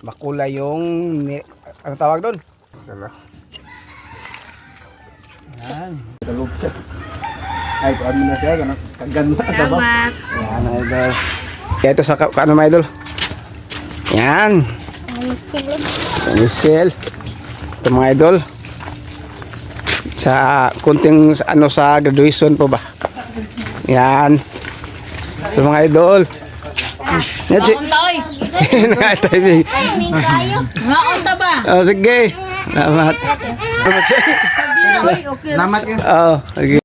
makulay yung ni, ano tawag doon? Dala. Yan. Siya. Ay, kung ano na siya, ganun. Kaganda ka ba? Salamat. Yan, idol. Kaya ito sa ka- ano mga idol? Yan. Michelle. Ito mga idol. Sa kunting ano sa graduation po ba? Yan. Sa mga idol. Yan, si- Nakatiming. Ngaon ta ba? Oh, sige. Salamat. Salamat yun. Oh, sige.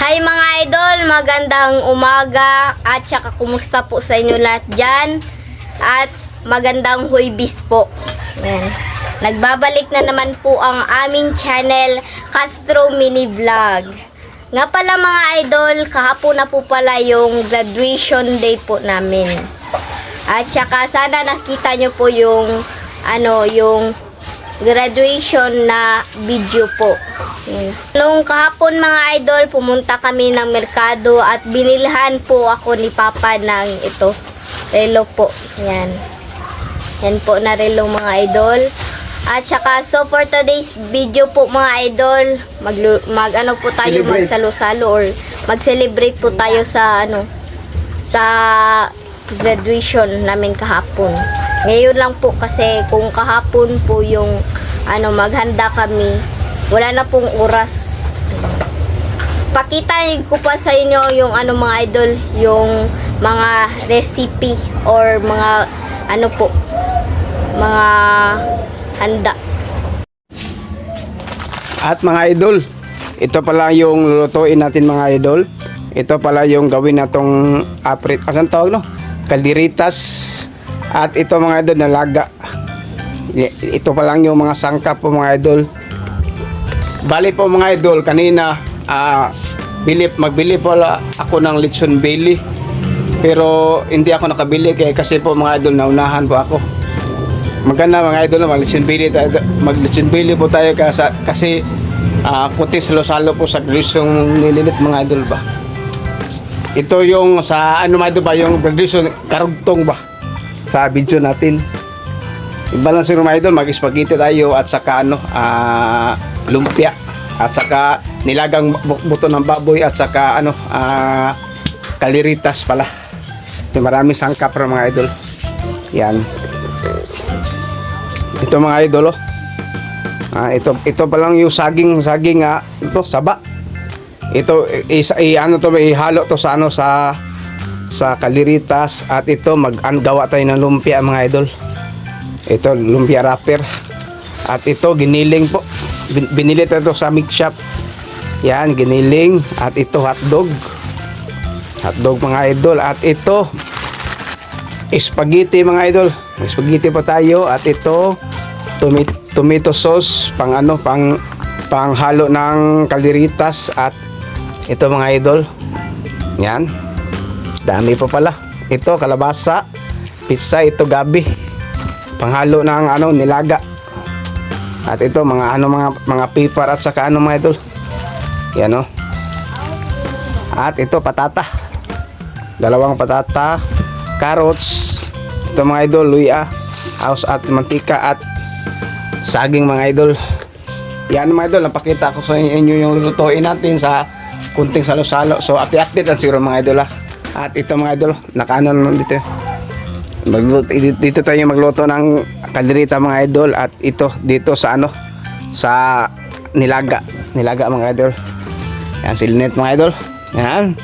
Hi mga idol, magandang umaga at saka kumusta po sa inyo lahat dyan at magandang huybis po. Ayan. Nagbabalik na naman po ang aming channel Castro Mini Vlog. Nga pala mga idol, kahapon na po pala yung graduation day po namin. At saka sana nakita nyo po yung ano, yung graduation na video po. Yun. Nung kahapon mga idol, pumunta kami ng merkado at binilhan po ako ni Papa ng ito, relo po. Yan. Yan po na relo mga idol. At saka, so for today's video po mga idol, mag, mag ano po tayo, magsalo-salo or mag-celebrate po tayo sa ano, sa graduation namin kahapon. Ngayon lang po kasi kung kahapon po yung ano maghanda kami, wala na pong oras. Pakita ko pa sa inyo yung ano mga idol, yung mga recipe or mga ano po, mga handa. At mga idol, ito pala yung lulutuin natin mga idol. Ito pala yung gawin natong aprit. Asan tawag no? Kaldiritas. At ito mga idol, nalaga. Ito pa lang yung mga sangkap po mga idol. Bali po mga idol, kanina ah bili, magbili po ako ng lechon belly. Pero hindi ako nakabili kaya kasi po mga idol naunahan po ako. Maganda mga idol mag lechon belly mag lechon belly po tayo kasi ah kunti salo-salo po sa grisong nililit mga idol ba. Ito yung sa ano idol ba yung tradition karugtong ba sa video natin. Iba lang siguro mga idol mag-spaghetti tayo at saka ano ah lumpia at saka nilagang bu- buto ng baboy at saka ano ah kaliritas pala. Ito maraming sangkap para mga idol. Yan. Ito mga idol oh. Ah, ito ito pa lang yung saging saging ah, ito saba. Ito i, i, ano to ihalo to sa ano sa sa kaliritas at ito mag an, gawa tayo ng lumpia mga idol. Ito lumpia wrapper. At ito giniling po. Bin, binili ito sa mix shop. Yan giniling at ito hotdog. Hotdog mga idol at ito spaghetti mga idol. Spaghetti pa tayo at ito tomato, tomato sauce pang ano pang panghalo ng kaliritas at ito mga idol. Yan. Dami pa pala. Ito kalabasa, pizza, ito gabi. Panghalo ng ano nilaga. At ito mga ano mga mga paper at saka ano mga idol. Yan oh. At ito patata. Dalawang patata, carrots, ito mga idol, luya, house at mantika at saging mga idol. Yan mga idol, napakita ko sa inyo yung lulutuin natin sa kunting salo-salo. So, update lang siguro mga idol ha. At ito mga idol, nakaano naman dito. Magluto, dito tayo magluto ng kalderita mga idol at ito dito sa ano sa nilaga nilaga mga idol yan si Lynette mga idol yan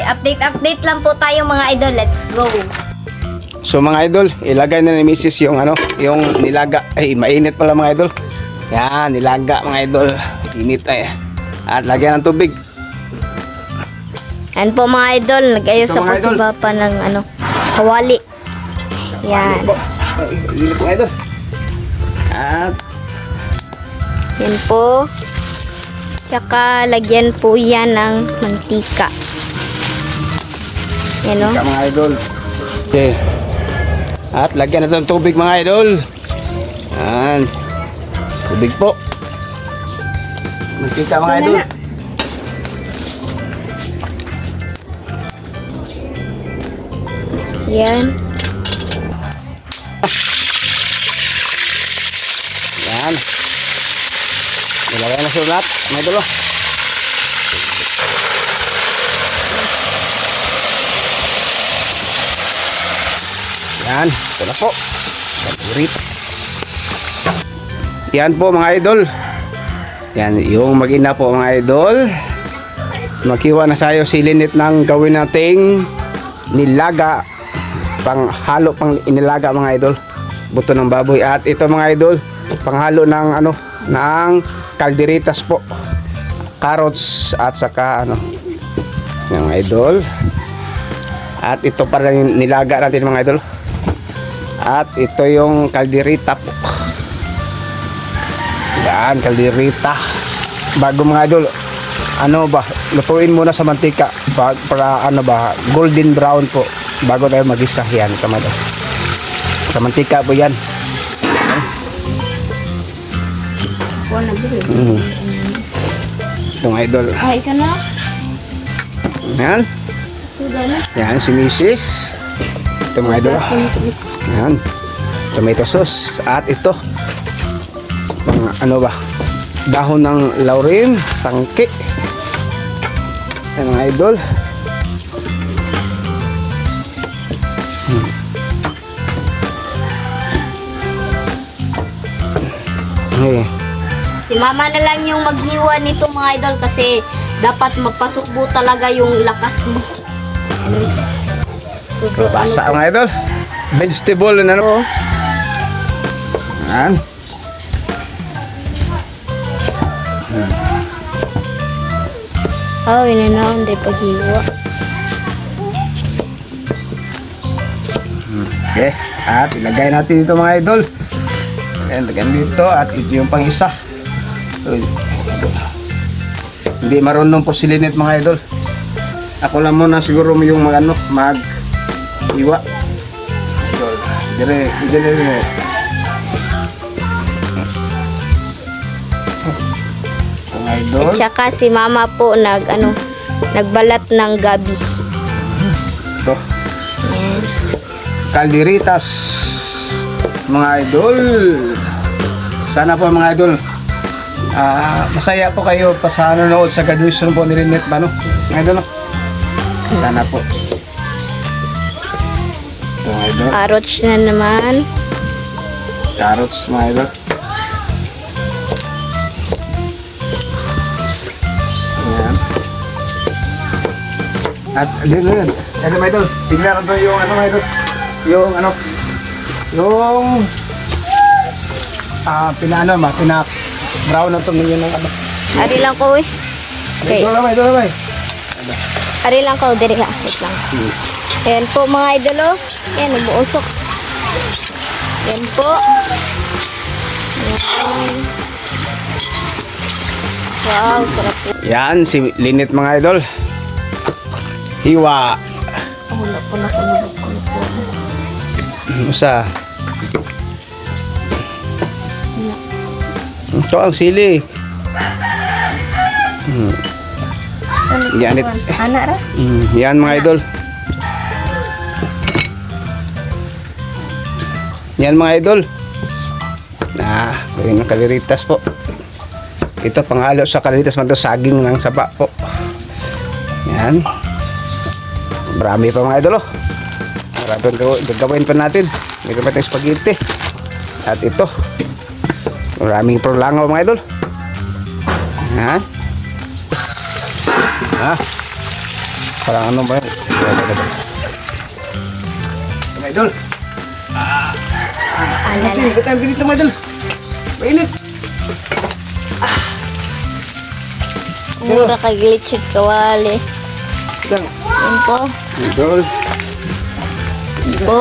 Update update lang po tayo mga idol. Let's go. So mga idol, ilagay na ni Mrs. yung ano, yung nilaga. Ay, mainit pala mga idol. Yan, nilaga mga idol. Init ay. At lagyan ng tubig. Yan po mga idol, nag-ayos Ito, ako si. Papa ng ano, kawali. Yan. Init mga idol. At Yan po. Tsaka lagyan po yan ng mantika. Yan o. ka mga idol. Okay. At lagyan natin ng tubig mga idol. Yan. Tubig po. Mantika mga idol. Yan. Yan. Ilagay na sa lahat. May dulo. Yan. Ito na po. Favorite. Yan po mga idol. Yan. Yung mag-ina po mga idol. Magkiwa na sayo si Linit ng gawin nating nilaga panghalo pang inilaga mga idol. Buto ng baboy. At ito mga idol panghalo ng ano ng kalderitas po. Carrots at saka ano yung idol. At ito pa rin nilaga natin mga idol. At ito yung kalderita po. Yan kalderita. Bago mga idol ano ba lutuin muna sa mantika. Pa- para ano ba golden brown po bago tayo magisa yan mga idol. sa mantika po yan. Mm. ito mga idol. Ay, ka na. yan. Yan si Mrs. ito mga idol. Yan. Tomato sauce. At ito. Pang ano ba? Dahon ng laurel. Sangke. Yan mga idol Hmm. Okay. Si mama na lang yung maghiwa nito mga idol kasi dapat mapasukbo talaga yung lakas mo. So, Basa mga idol. Vegetable na ano. Oo. Yan. Oh, inanaon day paghiwa. Okay. At ilagay natin dito mga idol. Ayan, lagyan dito. At ito yung pang isa. Uy. Hindi marunong po si Lynette mga idol. Ako lang muna siguro yung mag ano, mag iwa. Idol. Dire, dire, dire. Mga idol. At saka si mama po nag ano, nagbalat ng gabi. Ito. Ayan. Mga idol sana po mga idol ah masaya po kayo pa sa nanonood sa graduation po ni Lynette ba no? mga idol no? sana po ito mga idol Carrots na naman. carrots mga idol Ayan. At din din. Ano mga idol? Tingnan natin yung ano mga idol. Yung ano yung ah pinaano ma pina brown na tumingin ng ano. Ari lang ko eh. Okay. Ito lang, ito lang. Ari lang ko, diri ha. Wait lang. Ayan po mga idol oh. Ayan, umuusok. Ayan po. Ayan. Wow, sarap po. Yan si Linit mga idol. Hiwa. Wala po na kunulog ko. Usa. Ito ang sili. Hmm. Yan it. Anak ra? Mm, yan mga idol. Yan mga idol. Ah, gawin ng kaliritas po. Ito panghalo sa kaliritas man to saging ng sapa po. Yan. Marami pa mga idol oh. Marami pa gaw- gagawin pa natin. Meron pa tayong spaghetti. At ito. Maraming prolangaw mga idol. Yan. Ha? Parang ano ba yun? Mga idol. Alala. Ito, ito tayo dito mga idol. Mainit. Mura kay glitchig kawali. Ayan po. Idol. Po.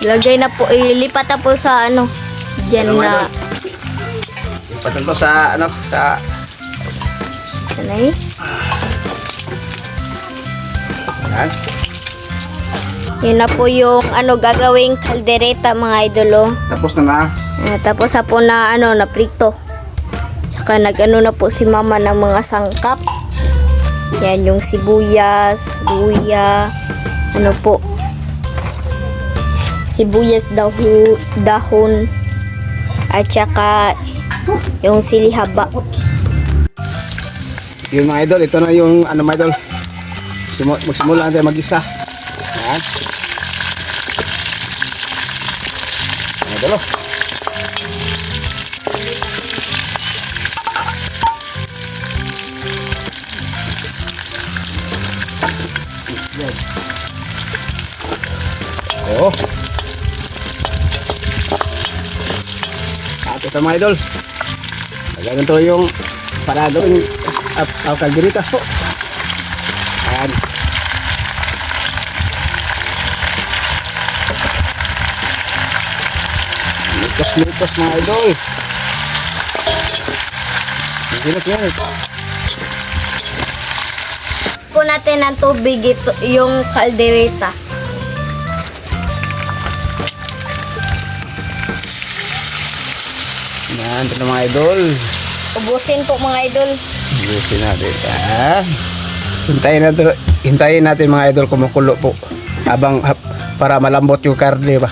Ilagay na po, ilipat na po sa ano. Diyan Ano, na. Ipatan to sa ano, sa Sanay. yan. Yun na po yung ano gagawing kaldereta mga idolo. Tapos na na. Ah, tapos na po na ano na prito. Tsaka nag-ano na po si mama ng mga sangkap. Yan yung sibuyas, luya, ano po. Sibuyas dahu, dahon at saka Yung sili haba. Yun mga idol, ito na yung ano mga idol. Simu- magsimula na tayo mag-isa. Yan. Mga idol oh. Oh. At ito mga idol. Ganito yung para gawin kalgeritas po. Ayan. Litos-litos mga idol. Ginit yan. Po natin ng tubig ito, yung kaldereta. Yan, ito na mga idol. Ubusin po mga idol. Ayusin natin. Ah. Hintayin natin, hintayin natin mga idol kumukulo po. Habang hap- para malambot yung karne ba.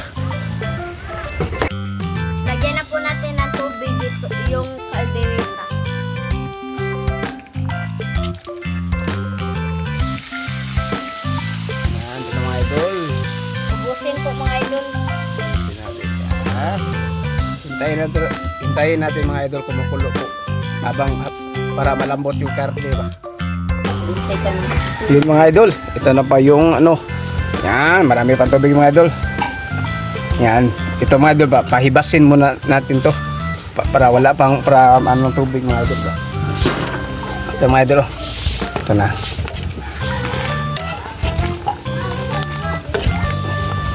Lagyan na po natin ng tubig ito, yung kaldereta. Yan, ito mga idol. Ubusin po mga idol. Hintayin natin, hintayin natin mga idol kumukulo po. Habang para malambot yung karne ba. Yun mga idol, ito na pa yung ano. Yan, marami pang tubig mga idol. Yan, ito mga idol ba, pahibasin muna natin to. Pa- para wala pang para anong tubig mga idol ba. Ito mga idol. oh. Ito na.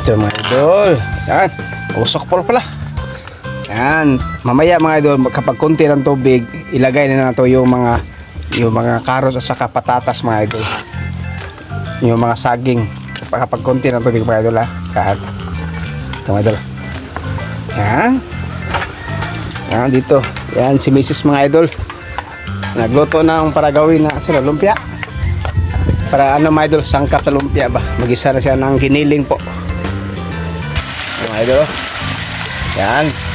Ito mga idol. Yan, usok po pala. Yan, mamaya mga idol, kapag konti ng tubig, ilagay na nato yung mga yung mga karos at saka patatas mga idol. Yung mga saging. Kapag konti ng tubig mga idol ha. Kahit. Ito mga idol. Yan. Yan dito. Yan si Mrs. mga idol. Nagluto ng para gawin na sila lumpia. Para ano mga idol, sangkap sa lumpia ba. Magisa na siya ng giniling po. Mga idol. oh. Yan.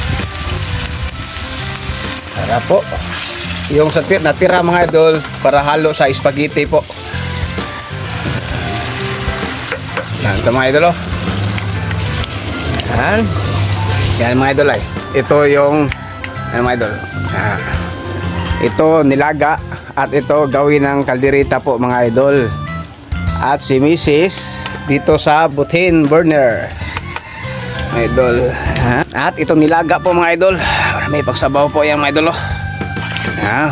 Po. Yung sa tir- natira mga idol para halo sa spaghetti po. Yan ito mga idol oh. Yan. Yan mga idol ay. Ito yung yan mga idol. Ah. Ito nilaga at ito gawin ng kaldereta po mga idol. At si Mrs. dito sa butane burner. Mga idol. Ha? At ito nilaga po mga idol. May pagsabaw po yan mga idol oh. Ah,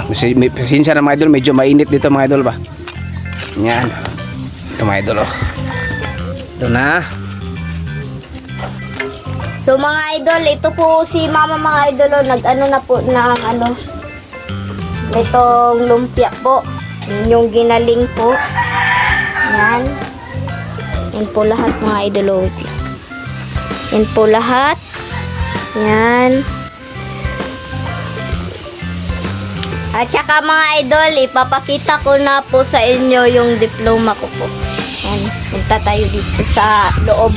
pasensya na mga idol, medyo mainit dito mga idol ba. Yan. Ito mga idol oh. Ito na. So mga idol, ito po si mama mga idol, oh, nag-ano na po ng ano, itong lumpia po. Yun Yung ginaling po. Yan. Yan po lahat mga idol. oh. Yan po lahat. Yan. At saka mga idol, ipapakita ko na po sa inyo yung diploma ko po. Yan. Punta tayo dito sa loob.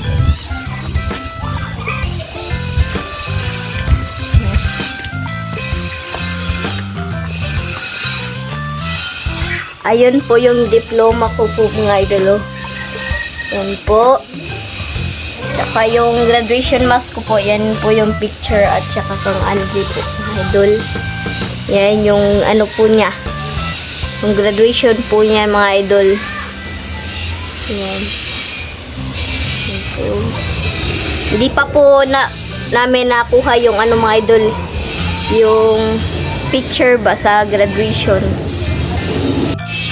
Ayun po yung diploma ko po mga idol. oh. Yan po. Tsaka yung graduation mask ko po, yan po yung picture at tsaka kang Andy po idol. Yan yung ano po niya. Yung graduation po niya mga idol. Yan. Hindi pa po na namin nakuha yung ano mga idol. Yung picture ba sa graduation.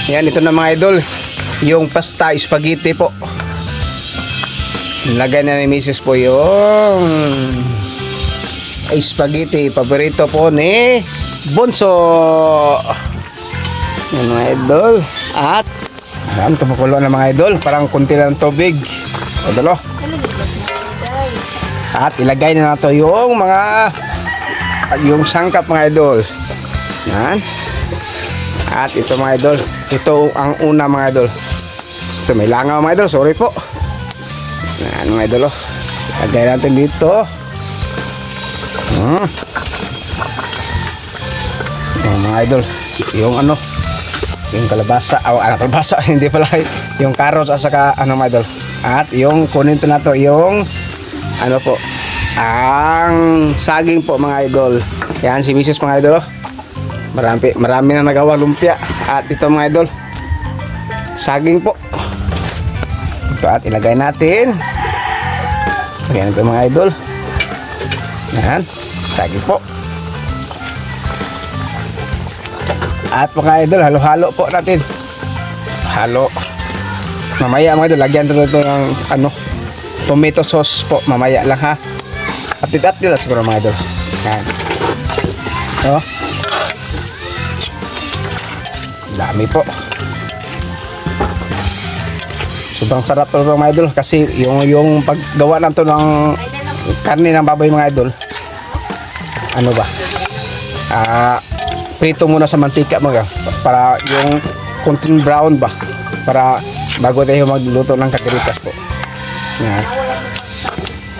Yan, ito na mga idol. Yung pasta spaghetti po. Lagay na ni Mrs. po yung spaghetti. Paborito po ni Bonso. Yan mga idol. At yan, kumukulo na mga idol. Parang kunti lang tubig. Idol oh. At ilagay na nato yung mga yung sangkap mga idol. Yan. At ito mga idol, ito ang una mga idol. Ito may langaw mga idol, sorry po. Yan mga idol oh. Lagay natin dito. Hmm. Mga idol. Yung ano, yung kalabasa, oh, ano, kalabasa, hindi pala, yung carrots at saka, ano mga idol. At yung kunin to na to, yung, ano po, ang saging po mga idol. Yan, si Mrs. mga idol, oh. Marami, marami na nagawa lumpia. At ito mga idol, saging po. Ito at ilagay natin. Ayan po mga idol. Yan, saging po. At mga idol, halo-halo po natin. Halo. Mamaya mga idol, lagyan dito ito ng ano, tomato sauce po. Mamaya lang ha. Atit-atit lang siguro mga idol. Yan. Oh. Dami po. Sobrang sarap to mga idol kasi yung yung paggawa nato ng karne ng baboy mga idol. Ano ba? Ah, prito muna sa mantika mga para yung konting brown ba para bago tayo magluto ng kagritas po. Yan.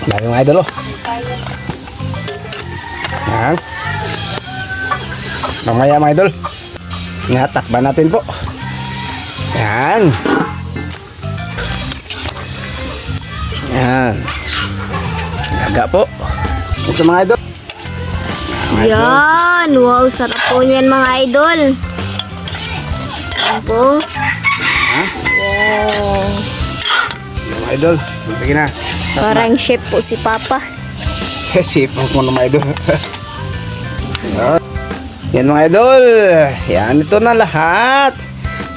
Dami mga idol oh. Yan. Mamaya mga idol. Nga, takban natin po. Yan. Yan. Laga po. Ito mga idol. Yan! Wow, sarap po niyan mga idol. Yan po. Wow. Mga idol. Sige na. Parang chef po si Papa. Sip ang mga mga idol. Yan mga idol. Yan ito na lahat.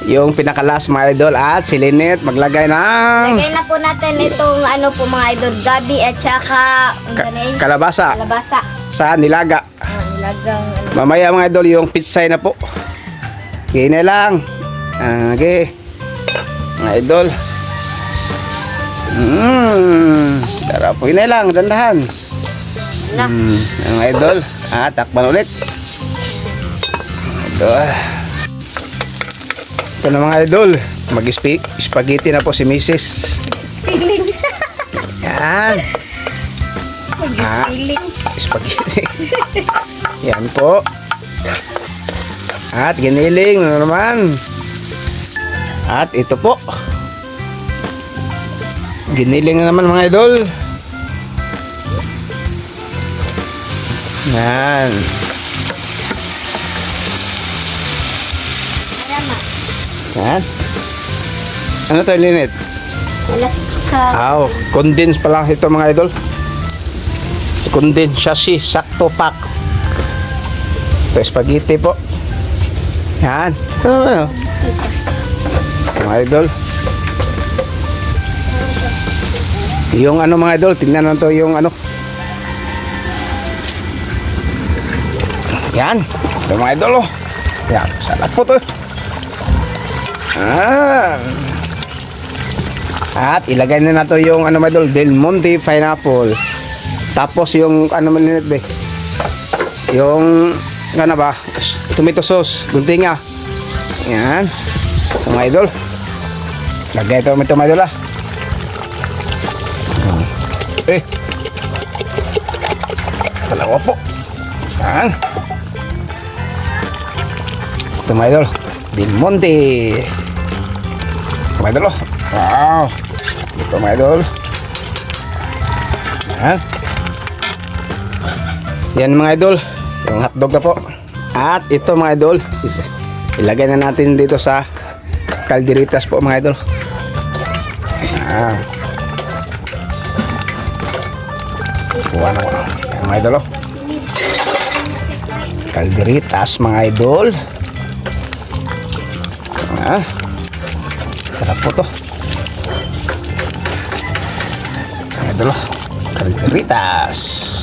Yung pinakalas mga idol at si Lynette maglagay ng Lagay na po natin itong ano po mga idol, gabi at saka ka- kalabasa kalabasa. Sa nilaga. Ah, nilagang ano. Mamaya mga idol yung pizza na po. Okay na lang. Ah, Okay. Mga idol. Mmm. Tara po na lang. Dandahan. Mm, mga idol. Ah, takpan ulit. Idol. Ito na mga idol. Mag-spaghetti na po si Mrs. Feeling. Yan. Feeling. Spaghetti. Yan po. At giniling na naman. At ito po. Giniling na naman mga idol. Yan. Yan. Ano to, Linit? Alas ka. Aw, condense pala ito mga idol. Condense chassis, sakto pack. Ito, spaghetti po. Yan. Ano, ano? Mga idol. Yung ano mga idol, tingnan natin to yung ano. Yan. Ito mga idol oh. Yan, sarap po to. Ah. At ilagay na nato yung ano mga idol, Del Monte pineapple. Tapos yung ano man nito be. Yung ano ba? Tomato sauce, guntinga. Yan. Mga idol. Lagay ito mga idol ah. Eh. Dalawa po. Yan. Ito mga idol. Del Monte. Mga idol oh. Wow. Ito mga idol. Yan. Yan mga idol. Yung hotdog na po. At ito mga idol. Ilagay na natin dito sa kalderitas po mga idol. Yan. Kuha na ko. Mga idol oh. Kalderitas mga idol. Ah. Sarap po to. Mga idol, oh. kaleritas.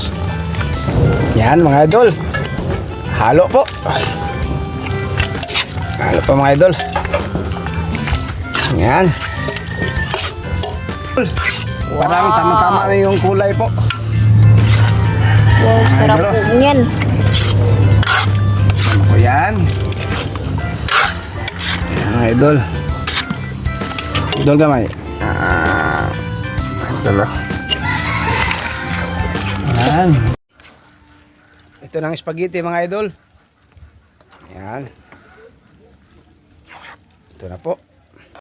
Yan mga idol. Halo po. Halo po mga idol. Yan. Parang tama-tama na yung kulay po. Wow, sarap po niyan. Ano po yan? Yan mga idol. Idol gamay. Ah, idol oh. Yan. Ito ng spaghetti mga idol. Yan. Ito na po.